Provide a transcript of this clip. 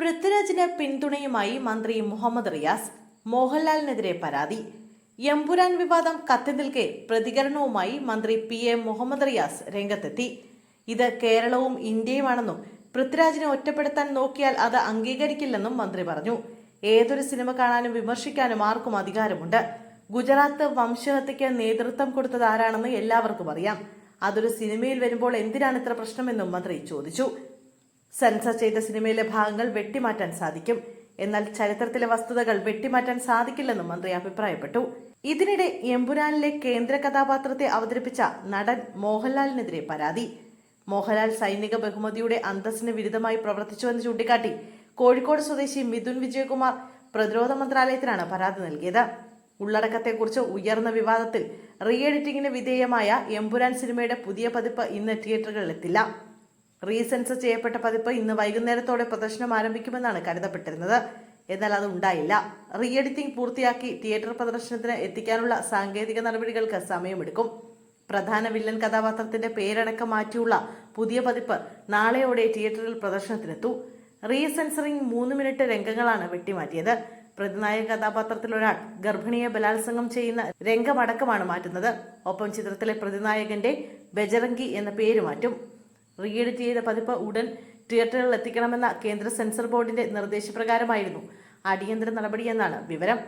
പൃഥ്വിരാജിന് പിന്തുണയുമായി മന്ത്രി മുഹമ്മദ് റിയാസ് മോഹൻലാലിനെതിരെ പരാതി. എമ്പുരാൻ വിവാദം കത്തി നിൽക്കെ പ്രതികരണവുമായി മന്ത്രി പി എ മുഹമ്മദ് റിയാസ് രംഗത്തെത്തി. ഇത് കേരളവും ഇന്ത്യയുമാണെന്നും പൃഥ്വിരാജിനെ ഒറ്റപ്പെടുത്താൻ നോക്കിയാൽ അത് അംഗീകരിക്കില്ലെന്നും മന്ത്രി പറഞ്ഞു. ഏതൊരു സിനിമ കാണാനും വിമർശിക്കാനും ആർക്കും അധികാരമുണ്ട്. ഗുജറാത്ത് വംശഹത്യയ്ക്ക് നേതൃത്വം കൊടുത്തത് ആരാണെന്ന് എല്ലാവർക്കും അറിയാം. അതൊരു സിനിമയിൽ വരുമ്പോൾ എന്തിനാണ് ഇത്ര പ്രശ്നമെന്നും മന്ത്രി ചോദിച്ചു. സെൻസർ ചെയ്ത സിനിമയിലെ ഭാഗങ്ങൾ വെട്ടിമാറ്റാൻ സാധിക്കും. എന്നാൽ ചരിത്രത്തിലെ വസ്തുതകൾ വെട്ടിമാറ്റാൻ സാധിക്കില്ലെന്നും മന്ത്രി അഭിപ്രായപ്പെട്ടു. ഇതിനിടെ എമ്പുരാനിലെ കേന്ദ്ര കഥാപാത്രത്തെ അവതരിപ്പിച്ച നടൻ മോഹൻലാലിനെതിരെ പരാതി. മോഹൻലാൽ സൈനിക ബഹുമതിയുടെ അന്തസ്സിന് വിരുദ്ധമായി പ്രവർത്തിച്ചുവെന്ന് ചൂണ്ടിക്കാട്ടി കോഴിക്കോട് സ്വദേശി മിഥുൻ വിജയകുമാർ പ്രതിരോധ മന്ത്രാലയത്തിനാണ് പരാതി നൽകിയത്. ഉള്ളടക്കത്തെക്കുറിച്ച് ഉയർന്ന വിവാദത്തിൽ റീ എഡിറ്റിംഗിന് വിധേയമായ എമ്പുരാൻ സിനിമയുടെ പുതിയ പതിപ്പ് ഇന്ന് തിയേറ്ററുകളിലെത്തില്ല. റീസെൻസർ ചെയ്യപ്പെട്ട പതിപ്പ് ഇന്ന് വൈകുന്നേരത്തോടെ പ്രദർശനം ആരംഭിക്കുമെന്നാണ് കരുതപ്പെട്ടിരുന്നത്. എന്നാൽ അത് ഉണ്ടായില്ല. റീ എഡിറ്റിംഗ് പൂർത്തിയാക്കി തിയേറ്റർ പ്രദർശനത്തിന് എത്തിക്കാനുള്ള സാങ്കേതിക നടപടികൾക്ക് സമയമെടുക്കും. പ്രധാന വില്ലൻ കഥാപാത്രത്തിന്റെ പേരടക്കം മാറ്റിയുള്ള പുതിയ പതിപ്പ് നാളെയോടെ തിയേറ്ററിൽ പ്രദർശനത്തിനെത്തു. റീസെൻസറിംഗ് മൂന്ന് മിനിറ്റ് രംഗങ്ങളാണ് വെട്ടിമാറ്റിയത്. പ്രതിനായക കഥാപാത്രത്തിൽ ഒരാൾ ഗർഭിണിയെ ബലാത്സംഗം ചെയ്യുന്ന രംഗമടക്കമാണ് മാറ്റുന്നത്. ഒപ്പം ചിത്രത്തിലെ പ്രതിനായകന്റെ ബജറങ്കി എന്ന പേര് മാറ്റും. റീ എഡിറ്റ് ചെയ്ത പതിപ്പ് ഉടൻ തിയേറ്ററുകളിൽ എത്തിക്കണമെന്ന കേന്ദ്ര സെൻസർ ബോർഡിന്റെ നിർദ്ദേശപ്രകാരമായിരുന്നു. അടിയന്തര നടപടിയെന്നാണ് വിവരം.